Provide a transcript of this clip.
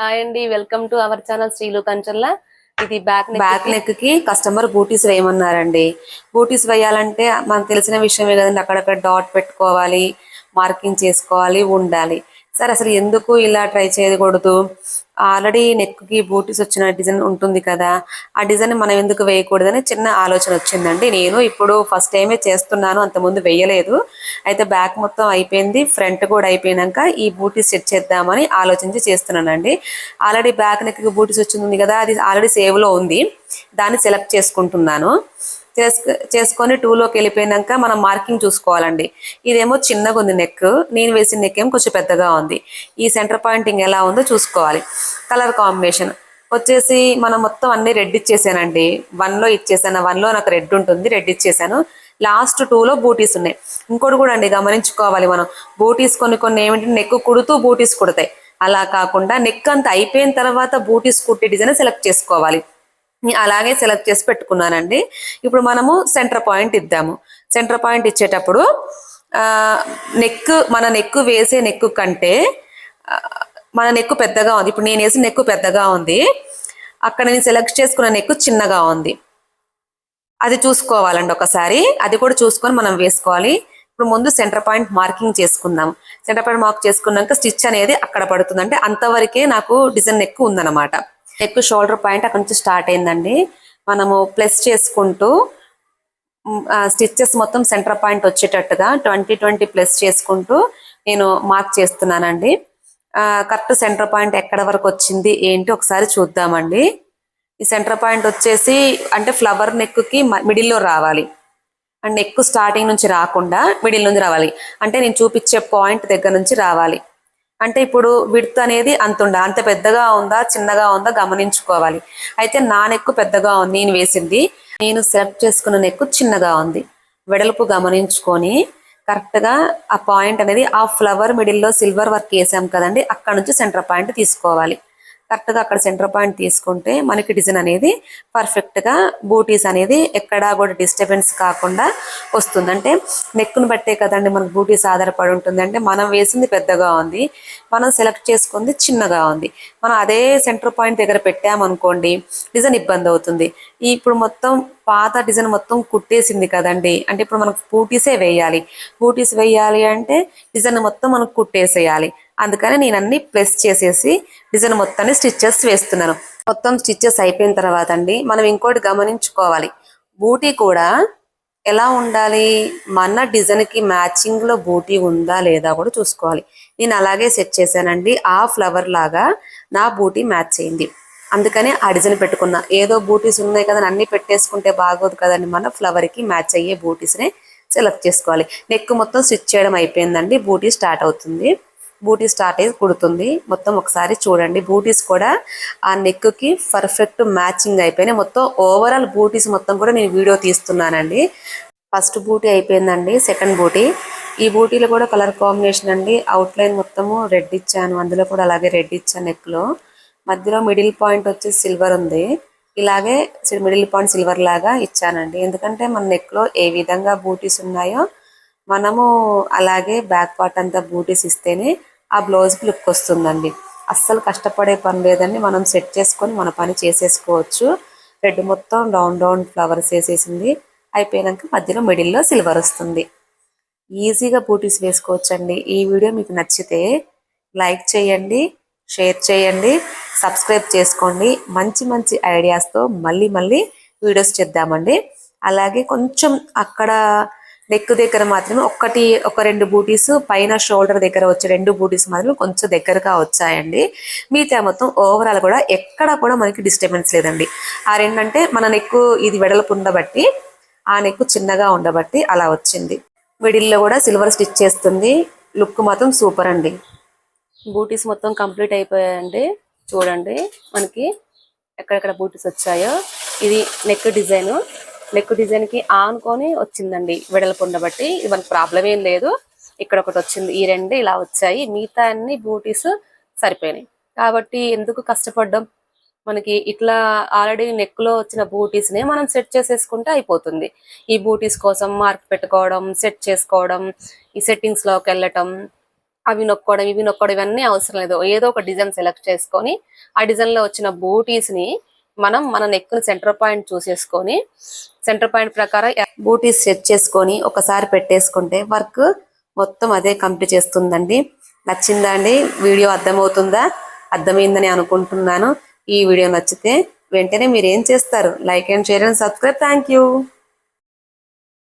Hi అండి welcome to our channel Srilu Kancharla ఇది back back నెక్కి. కస్టమర్ బూటీస్ వేయమన్నారండి. బూటీస్ వేయాలంటే మనకు తెలిసిన విషయమే కదండి అక్కడక్కడ డాట్ పెట్టుకోవాలి మార్కింగ్ చేసుకోవాలి ఉండాలి. సరే అసలు ఎందుకు ఇలా ట్రై చేయకూడదు? ఆల్రెడీ నెక్కి బూటీస్ వచ్చిన డిజైన్ ఉంటుంది కదా ఆ డిజైన్ మనం ఎందుకు వేయకూడదని చిన్న ఆలోచన వచ్చిందండి. నేను ఇప్పుడు ఫస్ట్ టైమే చేస్తున్నాను అంతకుముందు వేయలేదు. అయితే బ్యాక్ మొత్తం అయిపోయింది ఫ్రంట్ కూడా అయిపోయినాక ఈ బూటీస్ సెట్ చేద్దామని ఆలోచించి చేస్తున్నానండి. ఆల్రెడీ బ్యాక్ నెక్కి బూటీస్ వచ్చింది కదా అది ఆల్రెడీ సేవ్లో ఉంది దాన్ని సెలెక్ట్ చేసుకుంటున్నాను. చేసుకొని టూలోకి వెళ్ళిపోయినాక మనం మార్కింగ్ చూసుకోవాలండి. ఇదేమో చిన్నగా ఉంది నెక్ నేను వేసిన నెక్ ఏమో కొంచెం పెద్దగా ఉంది. ఈ సెంటర్ పాయింటింగ్ ఎలా ఉందో చూసుకోవాలి. కలర్ కాంబినేషన్ వచ్చేసి మనం మొత్తం అన్ని రెడ్ ఇచ్చేసానండి. వన్లో ఇచ్చేసాను. వన్లో నాకు రెడ్ ఉంటుంది. రెడ్ ఇచ్చేసాను. లాస్ట్ టూ లో బూటీస్ ఉన్నాయి. ఇంకోటి కూడా అండి గమనించుకోవాలి మనం. బూటీస్ కొన్ని కొన్ని ఏమిటంటే నెక్ కుడుతూ బూటీస్ కుడతాయి. అలా కాకుండా నెక్ అంత అయిపోయిన తర్వాత బూటీస్ కుట్టే డిజైన్ సెలెక్ట్ చేసుకోవాలి. అలాగే సెలెక్ట్ చేసి పెట్టుకున్నానండి. ఇప్పుడు మనము సెంటర్ పాయింట్ ఇద్దాము. సెంటర్ పాయింట్ ఇచ్చేటప్పుడు నెక్ మన నెక్ వేసే నెక్ కంటే మన నెక్ పెద్దగా ఉంది. ఇప్పుడు నేను వేసిన నెక్ పెద్దగా ఉంది. అక్కడ నేను సెలెక్ట్ చేసుకున్న నెక్ చిన్నగా ఉంది. అది చూసుకోవాలండి ఒకసారి. అది కూడా చూసుకొని మనం వేసుకోవాలి. ఇప్పుడు ముందు సెంటర్ పాయింట్ మార్కింగ్ చేసుకుందాం. సెంటర్ పాయింట్ మార్క్ చేసుకున్నాక స్టిచ్ అనేది అక్కడ పడుతుంది అంటే అంతవరకే నాకు డిజైన్ నెక్ ఉందన్నమాట. నెక్ షోల్డర్ పాయింట్ అక్కడ నుంచి స్టార్ట్ అయిందండి. మనము ప్లస్ చేసుకుంటూ స్టిచ్చెస్ మొత్తం సెంటర్ పాయింట్ వచ్చేటట్టుగా ట్వంటీ ట్వంటీ ప్లస్ చేసుకుంటూ నేను మార్క్ చేస్తున్నానండి. కరెక్ట్ సెంటర్ పాయింట్ ఎక్కడ వరకు వచ్చింది ఏంటి ఒకసారి చూద్దామండి. ఈ సెంటర్ పాయింట్ వచ్చేసి అంటే ఫ్లవర్ నెక్కి మిడిల్లో రావాలి. అండ్ నెక్ స్టార్టింగ్ నుంచి రాకుండా మిడిల్ నుంచి రావాలి. అంటే నేను చూపించే పాయింట్ దగ్గర నుంచి రావాలి. అంటే ఇప్పుడు విడ్త్ అనేది అంత అంత పెద్దగా ఉందా చిన్నగా ఉందా గమనించుకోవాలి. అయితే నా నెక్కు పెద్దగా ఉంది నేను వేసింది. నేను సెలెక్ట్ చేసుకున్న నెక్కు చిన్నగా ఉంది. వెడల్పు గమనించుకొని కరెక్ట్గా ఆ పాయింట్ అనేది ఆ ఫ్లవర్ మిడిల్లో సిల్వర్ వర్క్ వేసాం కదండి అక్కడ నుంచి సెంటర్ పాయింట్ తీసుకోవాలి. కరెక్ట్గా అక్కడ సెంటర్ పాయింట్ తీసుకుంటే మనకి డిజైన్ అనేది పర్ఫెక్ట్గా బూటీస్ అనేది ఎక్కడా కూడా డిస్టర్బెన్స్ కాకుండా వస్తుంది. అంటే నెక్కును బట్టే కదండి మనకు బూటీస్ ఆధారపడి ఉంటుంది. అంటే మనం వేసింది పెద్దగా ఉంది. మనం సెలెక్ట్ చేసుకుంది చిన్నగా ఉంది. మనం అదే సెంటర్ పాయింట్ దగ్గర పెట్టామనుకోండి డిజైన్ ఇబ్బంది అవుతుంది. ఇప్పుడు మొత్తం పాత డిజైన్ మొత్తం కుట్టేసింది కదండి. అంటే ఇప్పుడు మనకు బూటీసే వేయాలి. బూటీస్ వేయాలి అంటే డిజైన్ మొత్తం మనకు కుట్టేసేయాలి. అందుకని నేను అన్ని ప్రెస్ చేసేసి డిజైన్ మొత్తాన్ని స్టిచ్చెస్ వేస్తున్నాను. మొత్తం స్టిచ్చెస్ అయిపోయిన తర్వాత అండి మనం ఇంకోటి గమనించుకోవాలి. బూటీ కూడా ఎలా ఉండాలి? మన డిజైన్కి మ్యాచింగ్లో బూటీ ఉందా లేదా కూడా చూసుకోవాలి. నేను అలాగే సెట్ చేశానండి. ఆ ఫ్లవర్ లాగా నా బూటీ మ్యాచ్ అయింది. అందుకనే ఆ డిజైన్ పెట్టుకున్నా. ఏదో బూటీస్ ఉన్నాయి కదా అన్ని పెట్టేసుకుంటే బాగోదు కదండి. మన ఫ్లవర్కి మ్యాచ్ అయ్యే బూటీస్నే సెలెక్ట్ చేసుకోవాలి. నెక్ మొత్తం స్టిచ్ చేయడం అయిపోయిందండి. బూటీ స్టార్ట్ అవుతుంది. బూటీ స్టార్ట్ అయ్యి కుడుతుంది. మొత్తం ఒకసారి చూడండి. బూటీస్ కూడా ఆ నెక్కి పర్ఫెక్ట్ మ్యాచింగ్ అయిపోయినాయి. మొత్తం ఓవరాల్ బూటీస్ మొత్తం కూడా నేను వీడియో తీస్తున్నానండి. ఫస్ట్ బూటీ అయిపోయిందండి సెకండ్ బూటీ ఈ బూటీలో కూడా కలర్ కాంబినేషన్ అండి. అవుట్ లైన్ మొత్తము రెడ్ ఇచ్చాను. అందులో కూడా అలాగే రెడ్ ఇచ్చాను నెక్లో మధ్యలో మిడిల్ పాయింట్ వచ్చి సిల్వర్ ఉంది. ఇలాగే మిడిల్ పాయింట్ సిల్వర్ లాగా ఇచ్చానండి. ఎందుకంటే మన నెక్లో ఏ విధంగా బూటీస్ ఉన్నాయో మనము అలాగే బ్యాక్ పార్ట్ అంతా బూటీస్ ఇస్తేనే ఆ బ్లౌజ్ లుక్ వస్తుందండి. అస్సలు కష్టపడే పని లేదండి. మనం సెట్ చేసుకొని మన పని చేసేసుకోవచ్చు. రెడ్ మొత్తం డౌన్ డౌన్ ఫ్లవర్స్ వేసేసింది. అయిపోయినాక మధ్యలో మిడిల్లో సిల్వర్ వస్తుంది. ఈజీగా బూటీస్ వేసుకోవచ్చండి. ఈ వీడియో మీకు నచ్చితే లైక్ చేయండి షేర్ చేయండి సబ్స్క్రైబ్ చేసుకోండి. మంచి మంచి ఐడియాస్తో మళ్ళీ మళ్ళీ వీడియోస్ చేద్దామండి. అలాగే కొంచెం అక్కడ నెక్ దగ్గర మాత్రమే ఒక్కటి ఒక రెండు బూటీస్ పైన షోల్డర్ దగ్గర వచ్చే రెండు బూటీస్ మాత్రం కొంచెం దగ్గరగా వచ్చాయండి. మిగతా మొత్తం ఓవరాల్ కూడా ఎక్కడ కూడా మనకి డిస్టర్బెన్స్ లేదండి. ఆ రెండంటే మన నెక్ ఇది వెడల్పు ఉండబట్టి ఆ నెక్ చిన్నగా ఉండబట్టి అలా వచ్చింది. మిడిల్లో కూడా సిల్వర్ స్టిచ్ చేస్తుంది. లుక్ మాత్రం సూపర్ అండి. బూటీస్ మొత్తం కంప్లీట్ అయిపోయాయండి. చూడండి మనకి ఎక్కడెక్కడ బూటీస్ వచ్చాయో. ఇది నెక్ డిజైన్ నెక్ డిజైన్కి ఆనుకొని వచ్చిందండి వెడల్పు ఉండబట్టి ఇది మనకి ప్రాబ్లం ఏం లేదు. ఇక్కడ ఒకటి వచ్చింది. ఈ రెండు ఇలా వచ్చాయి. మిగతా అన్ని బూటీస్ సరిపోయినాయి. కాబట్టి ఎందుకు కష్టపడడం? మనకి ఇట్లా ఆల్రెడీ నెక్లో వచ్చిన బూటీస్ నే మనం సెట్ చేసేసుకుంటే అయిపోతుంది. ఈ బూటీస్ కోసం మార్క్ పెట్టుకోవడం సెట్ చేసుకోవడం ఈ సెట్టింగ్స్లోకి వెళ్ళటం అవి నొక్కోవడం ఇవి నొక్కోవడం ఇవన్నీ అవసరం లేదు. ఏదో ఒక డిజైన్ సెలెక్ట్ చేసుకొని ఆ డిజైన్లో వచ్చిన బూటీస్ని మనం మన నెక్ని సెంటర్ పాయింట్ చూసేసుకొని సెంటర్ పాయింట్ ప్రకారం బూటీస్ సెట్ చేసుకొని ఒకసారి పెట్టేసుకుంటే వర్క్ మొత్తం అదే కంప్లీట్ చేస్తుందండి. నచ్చిందా అండి వీడియో అర్థమవుతుందా? అర్థమైందని అనుకుంటున్నాను. ఈ వీడియో నచ్చితే వెంటనే మీరు ఏం చేస్తారు? Like and share and subscribe thank you